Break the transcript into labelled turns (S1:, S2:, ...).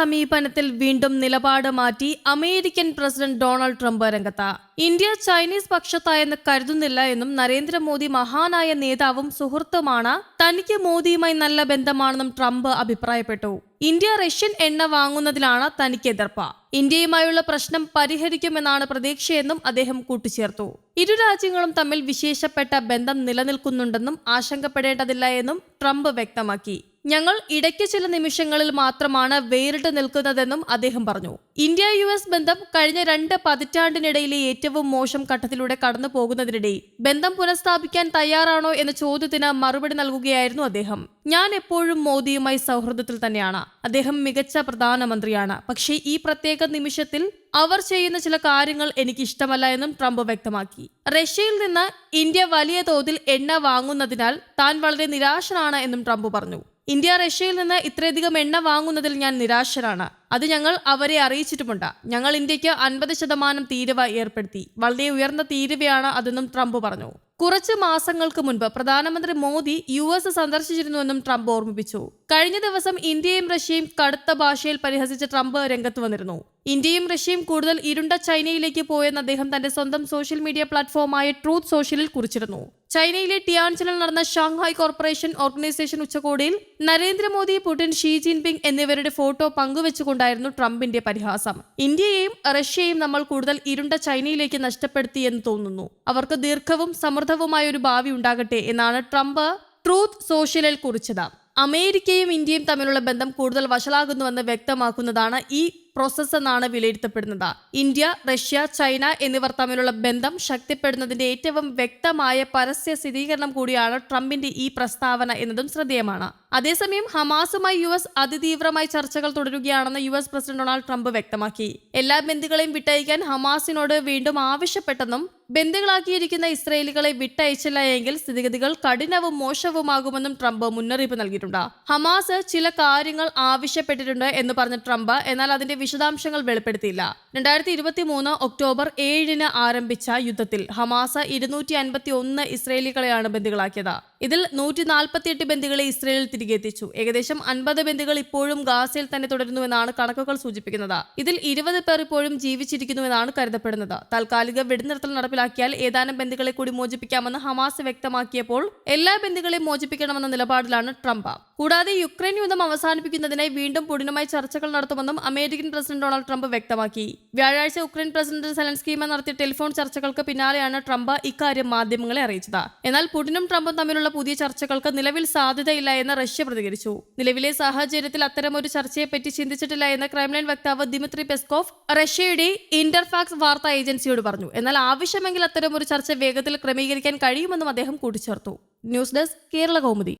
S1: സമീപനത്തിൽ വീണ്ടും നിലപാട് മാറ്റി അമേരിക്കൻ പ്രസിഡന്റ് ഡൊണാൾഡ് ട്രംപ് രംഗത്ത്. ഇന്ത്യ ചൈനീസ് പക്ഷത്തായെന്ന് കരുതുന്നില്ല എന്നും നരേന്ദ്രമോദി മഹാനായ നേതാവും സുഹൃത്തുമാണ് തനിക്ക് മോദിയുമായി നല്ല ബന്ധമാണെന്നും ട്രംപ് അഭിപ്രായപ്പെട്ടു. ഇന്ത്യ റഷ്യൻ എണ്ണ വാങ്ങുന്നതിലാണ് തനിക്ക് എതിർപ്പ്. ഇന്ത്യയുമായുള്ള പ്രശ്നം പരിഹരിക്കുമെന്നാണ് പ്രതീക്ഷയെന്നും അദ്ദേഹം കൂട്ടിച്ചേർത്തു. ഇരു രാജ്യങ്ങളും തമ്മിൽ വിശേഷപ്പെട്ട ബന്ധം നിലനിൽക്കുന്നുണ്ടെന്നും ആശങ്കപ്പെടേണ്ടതില്ല എന്നും ട്രംപ് വ്യക്തമാക്കി. ഞങ്ങൾ ഇടയ്ക്ക് ചില നിമിഷങ്ങളിൽ മാത്രമാണ് വേറിട്ട് നിൽക്കുന്നതെന്നും അദ്ദേഹം പറഞ്ഞു. ഇന്ത്യ യു എസ് ബന്ധം കഴിഞ്ഞ രണ്ട് പതിറ്റാണ്ടിനിടയിലെ ഏറ്റവും മോശം ഘട്ടത്തിലൂടെ കടന്നു പോകുന്നതിനിടെ ബന്ധം പുനഃസ്ഥാപിക്കാൻ തയ്യാറാണോ എന്ന ചോദ്യത്തിന് മറുപടി നൽകുകയായിരുന്നു അദ്ദേഹം. ഞാൻ എപ്പോഴും മോദിയുമായി സൗഹൃദത്തിൽ തന്നെയാണ്. അദ്ദേഹം മികച്ച പ്രധാനമന്ത്രിയാണ്. പക്ഷേ ഈ പ്രത്യേക നിമിഷത്തിൽ അവർ ചെയ്യുന്ന ചില കാര്യങ്ങൾ എനിക്ക് ഇഷ്ടമല്ല എന്നും ട്രംപ് വ്യക്തമാക്കി. റഷ്യയിൽ നിന്ന് ഇന്ത്യ വലിയ തോതിൽ എണ്ണ വാങ്ങുന്നതിനാൽ താൻ വളരെ നിരാശനാണ് എന്നും ട്രംപ് പറഞ്ഞു. ഇന്ത്യ റഷ്യയിൽ നിന്ന് ഇത്രയധികം എണ്ണ വാങ്ങുന്നതിൽ ഞാൻ നിരാശരാണ്. അത് ഞങ്ങൾ അവരെ അറിയിച്ചിട്ടുമുണ്ട്. ഞങ്ങൾ ഇന്ത്യയ്ക്ക് അൻപത് ശതമാനം തീരുവ ഏർപ്പെടുത്തി. വളരെ ഉയർന്ന തീരുവയാണ് അതെന്നും ട്രംപ് പറഞ്ഞു. കുറച്ച് മാസങ്ങൾക്ക് മുൻപ് പ്രധാനമന്ത്രി മോദി യു എസ് സന്ദർശിച്ചിരുന്നുവെന്നും ട്രംപ് ഓർമ്മിപ്പിച്ചു. കഴിഞ്ഞ ദിവസം ഇന്ത്യയും റഷ്യയും കടുത്ത ഭാഷയിൽ പരിഹസിച്ച ട്രംപ് രംഗത്ത് വന്നിരുന്നു. ഇന്ത്യയും റഷ്യയും കൂടുതൽ ഇരുണ്ട ചൈനയിലേക്ക് പോയെന്ന് അദ്ദേഹം തന്റെ സ്വന്തം സോഷ്യൽ മീഡിയ പ്ലാറ്റ്ഫോമായ ട്രൂത്ത് സോഷ്യലിൽ കുറിച്ചിരുന്നു. ചൈനയിലെ ടിയാൻചനിൽ നടന്ന ഷാങ്ഹായ് കോർപ്പറേഷൻ ഓർഗനൈസേഷൻ ഉച്ചകോടിയിൽ നരേന്ദ്രമോദി പുടിൻ ഷീ ജിൻപിങ് എന്നിവരുടെ ഫോട്ടോ പങ്കുവെച്ചുകൊണ്ടായിരുന്നു ട്രംപിന്റെ പരിഹാസം. ഇന്ത്യയെയും റഷ്യയെയും നമ്മൾ കൂടുതൽ ഇരുണ്ട ചൈനയിലേക്ക് നഷ്ടപ്പെടുത്തിയെന്ന് തോന്നുന്നു. അവർക്ക് ദീർഘവും സമൃദ്ധവുമായ ഒരു ഭാവി ഉണ്ടാകട്ടെ എന്നാണ് ട്രംപ് ട്രൂത്ത് സോഷ്യലിൽ കുറിച്ചത്. അമേരിക്കയും ഇന്ത്യയും തമ്മിലുള്ള ബന്ധം കൂടുതൽ വഷളാകുന്നുവെന്ന് വ്യക്തമാക്കുന്നതാണ് ഈ പ്രോസസ് എന്നാണ് വിലയിരുത്തപ്പെടുന്നത്. ഇന്ത്യ റഷ്യ ചൈന എന്നിവർ തമ്മിലുള്ള ബന്ധം ശക്തിപ്പെടുന്നതിന്റെ ഏറ്റവും വ്യക്തമായ പരസ്യ സ്ഥിരീകരണം കൂടിയാണ് ട്രംപിന്റെ ഈ പ്രസ്താവന എന്നതും ശ്രദ്ധേയമാണ്. അതേസമയം ഹമാസുമായി യു എസ് അതിതീവ്രമായി ചർച്ചകൾ തുടരുകയാണെന്ന് U S president Donald Trump വ്യക്തമാക്കി. എല്ലാ ബന്ധുക്കളെയും വിട്ടയക്കാൻ ഹമാസിനോട് വീണ്ടും ആവശ്യപ്പെട്ടെന്നും ബന്ധുക്കളാക്കിയിരിക്കുന്ന ഇസ്രയേലികളെ വിട്ടയച്ചില്ല എങ്കിൽ സ്ഥിതിഗതികൾ കഠിനവും മോശവുമാകുമെന്നും ട്രംപ് മുന്നറിയിപ്പ് നൽകിയിട്ടുണ്ട്. ഹമാസ് ചില കാര്യങ്ങൾ ആവശ്യപ്പെട്ടിട്ടുണ്ട് എന്ന് പറഞ്ഞ ട്രംപ് എന്നാൽ അതിന്റെ വിശദാംശങ്ങൾ വെളിപ്പെടുത്തിയില്ല. രണ്ടായിരത്തി ഇരുപത്തി മൂന്ന് ഒക്ടോബർ ഏഴിന് ആരംഭിച്ച യുദ്ധത്തിൽ ഹമാസ് ഇരുന്നൂറ്റി അൻപത്തി ഒന്ന് ഇസ്രയേലികളെയാണ് ബന്ദികളാക്കിയത് ഇതിൽ നൂറ്റി നാൽപ്പത്തിയെട്ട് ബന്ദികളെ ഇസ്രയേലിൽ തിരികെ എത്തിച്ചു ഏകദേശം അൻപത് ബന്ദികൾ ഇപ്പോഴും ഗാസയിൽ തന്നെ തുടരുന്നുവെന്നാണ് കണക്കുകൾ സൂചിപ്പിക്കുന്നത്. ഇതിൽ ഇരുപത് പേർ ഇപ്പോഴും ജീവിച്ചിരിക്കുന്നുവെന്നാണ് കരുതപ്പെടുന്നത്. താൽക്കാലിക വെടിനിർത്തൽ നടപ്പിലാക്കിയാൽ ഏതാനും ബന്ദികളെ കൂടി മോചിപ്പിക്കാമെന്ന് ഹമാസ് വ്യക്തമാക്കിയപ്പോൾ എല്ലാ ബന്ദികളെയും മോചിപ്പിക്കണമെന്ന നിലപാടിലാണ് ട്രംപ്. കൂടാതെ യുക്രൈൻ യുദ്ധം അവസാനിപ്പിക്കുന്നതിനായി വീണ്ടും പുടിനുമായി ചർച്ചകൾ നടത്തുമെന്നും അമേരിക്കൻ പ്രസിഡന്റ് ഡൊണാൾഡ് ട്രംപ് വ്യക്തമാക്കി. വ്യാഴാഴ്ച യുക്രൈൻ പ്രസിഡന്റ് സെലൻസ്കിയുമായി നടത്തിയ ടെലിഫോൺ ചർച്ചകൾക്ക് പിന്നാലെയാണ് ട്രംപ് ഇക്കാര്യം മാധ്യമങ്ങളെ അറിയിച്ചത്. എന്നാൽ പുടിനും ട്രംപും തമ്മിലുള്ള പുതിയ ചർച്ചകൾക്ക് നിലവിൽ സാധ്യതയില്ല എന്ന് റഷ്യ പ്രതികരിച്ചു. നിലവിലെ സാഹചര്യത്തിൽ അത്തരമൊരു ചർച്ചയെപ്പറ്റി ചിന്തിച്ചിട്ടില്ല എന്ന ക്രൈംലൈൻ വക്താവ് ദിമിത്രി പെസ്കോഫ് റഷ്യയുടെ ഇന്റർഫാക്സ് വാർത്താ ഏജൻസിയോട് പറഞ്ഞു. എന്നാൽ ആവശ്യമെങ്കിൽ അത്തരമൊരു ചർച്ച വേഗത്തിൽ ക്രമീകരിക്കാൻ കഴിയുമെന്നും അദ്ദേഹം കൂട്ടിച്ചേർത്തു. News desk Kerala Kaumudi.